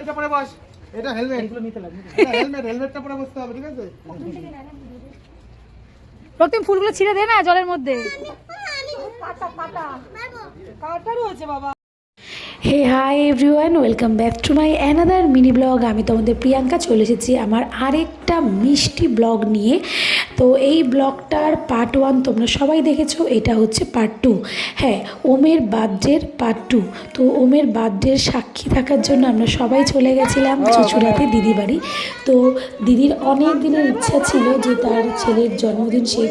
এটা পরে বস। এটা হেলমেট এটা হেলমেট হেলমেটটা পরে বসতে হবে ঠিক আছে? রক্তিম ফুলগুলো ছিঁড়ে দে না জলের মধ্যে। Hey hi everyone welcome back to my another mini blog আমি তোমাদের প্রিয়াঙ্কা চলে এসেছি আমার আরেকটা মিষ্টি ব্লগ নিয়ে। তো এই ব্লগটার পার্ট ওয়ান তোমরা সবাই দেখেছ এটা হচ্ছে পার্ট টু হ্যাঁ ওমের বার্থডের পার্ট টু তো ওমের বার্থডের সাক্ষী থাকার জন্য আমরা সবাই চলে গেছিলাম চুচুড়াতে দিদি বাড়ি তো দিদির অনেক দিনের ইচ্ছা ছিল যে তার ছেলের জন্মদিন সে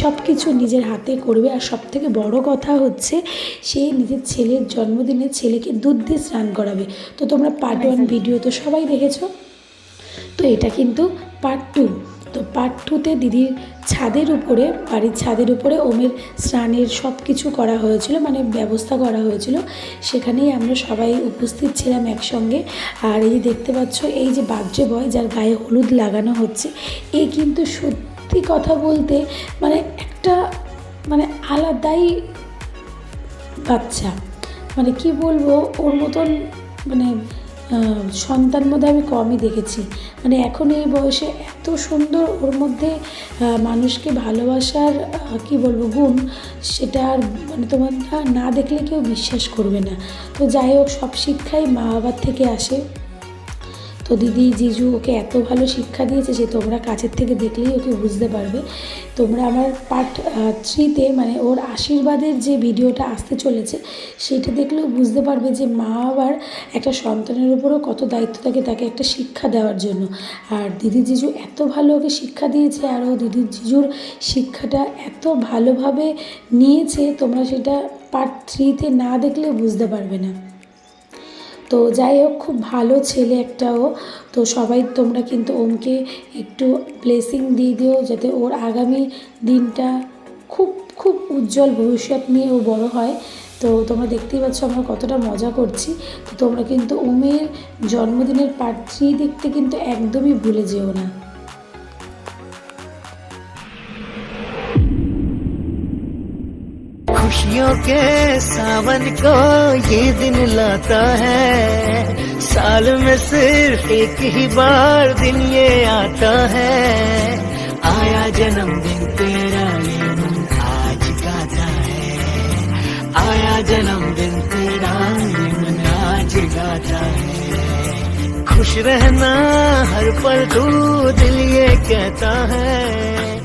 সব কিছু নিজের হাতে করবে। আর সব থেকে বড় কথা হচ্ছে সে নিজের ছেলের জন্মদিনে ছেলেকে দুধ দিয়ে স্নান করাবে। তো তোমরা পার্ট ওয়ান ভিডিও তো সবাই দেখেছ? তো এটা কিন্তু পার্ট টু তো পার্ট টুতে দিদির ছাদের উপরে, বাড়ির ছাদের উপরে ওমের স্নানের সব কিছু করা হয়েছিল মানে ব্যবস্থা করা হয়েছিল। সেখানেই আমরা সবাই উপস্থিত ছিলাম একসঙ্গে। আর এই দেখতে পাচ্ছ, এই যে বাদ্রে বয়, যার গায়ে হলুদ লাগানো হচ্ছে, এ কিন্তু সত্যি কথা বলতে মানে একটা মানে আলাদাই বাচ্চা। মানে কি বলব, ওর মতন মানে সন্তান মধ্যে আমি কমই দেখেছি। মানে এখন এই বয়সে এত সুন্দর ওর মধ্যে মানুষকে ভালোবাসার কি বলব, গুণ, সেটা আর মানে তোমার না দেখলে কেউ বিশ্বাস করবে না। তো যাই হোক, সব শিক্ষাই মা বাবার থেকে আসে। তো দিদি, জিজু ওকে এত ভালো শিক্ষা দিয়েছে যে তোমরা কাছের থেকে দেখলেই ওকে বুঝতে পারবে। তোমরা আমার পার্ট থ্রিতে মানে ওর আশীর্বাদের যে ভিডিওটা আসতে চলেছে, সেটা দেখলেও বুঝতে পারবে যে মা আবার একটা সন্তানের উপরও কত দায়িত্ব থাকে তাকে একটা শিক্ষা দেওয়ার জন্য। আর দিদি, জিজু এত ভালো ওকে শিক্ষা দিয়েছে, আর ও দিদি, জিজুর শিক্ষাটা এত ভালোভাবে নিয়েছে, তোমরা সেটা পার্ট থ্রিতে না দেখলে বুঝতে পারবে না। তো যাই হোক, খুব ভালো ছেলে একটাও তো সবাই তোমরা কিন্তু ওমকে একটু ব্লেসিং দিয়ে দিও যাতে ওর আগামী দিনটা খুব খুব উজ্জ্বল ভবিষ্যৎ নিয়ে ও বড় হয়। তো তোমরা দেখতেই পাচ্ছ আমরা কতটা মজা করছি। তো তোমরা কিন্তু ওমের জন্মদিনের পার্টি দেখতে কিন্তু একদমই ভুলে যেও না। खुशियों के सावन को ये दिन लाता है। साल में सिर्फ़ एक ही बार दिन ये आता है। आया जन्मदिन तेरा ये मन आज गाता है। आया जन्मदिन तेरा ये मन आज गाता है। खुश रहना हर पल तू दिल ये कहता है।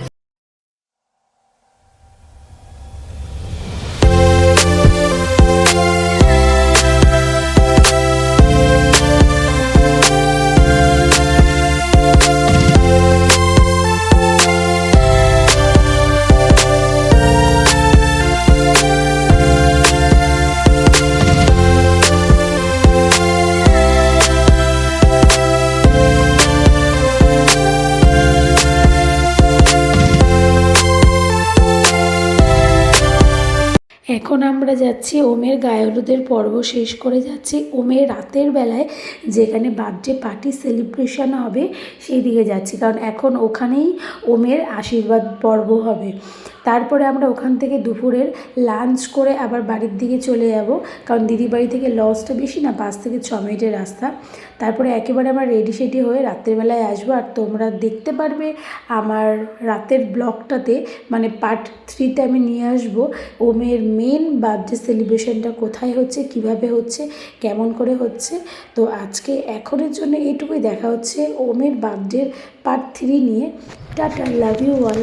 এখন আমরা যাচ্ছি ওমের গায়ে হলুদের পর্ব শেষ করে যাচ্ছি। ওমের রাতের বেলায় যেখানে বার্থডে পার্টি সেলিব্রেশন হবে, সেই দিকে যাচ্ছি। কারণ এখন ওখানেই ওমের আশীর্বাদ পর্ব হবে। তারপরে আমরা ওখান থেকে দুপুরের লাঞ্চ করে আবার বাড়ির দিকে চলে যাব। কারণ দিদি বাড়ি থেকে লসটা বেশি না, পাঁচ থেকে ছ মিনিটের রাস্তা। তারপরে একেবারে আমরা রেডি সেডি হয়ে রাত্রেবেলায় আসব। আর তোমরা দেখতে পারবে আমার রাতের ব্লগটাতে মানে পার্ট থ্রিতে আমি নিয়ে আসব ওমের মেন বার্থডে সেলিব্রেশনটা কোথায় হচ্ছে, কীভাবে হচ্ছে, কেমন করে হচ্ছে? তো আজকে এখনের জন্য এইটুকুই। দেখা হচ্ছে ওমের বার্থডের পার্ট থ্রি নিয়ে। Tata love you all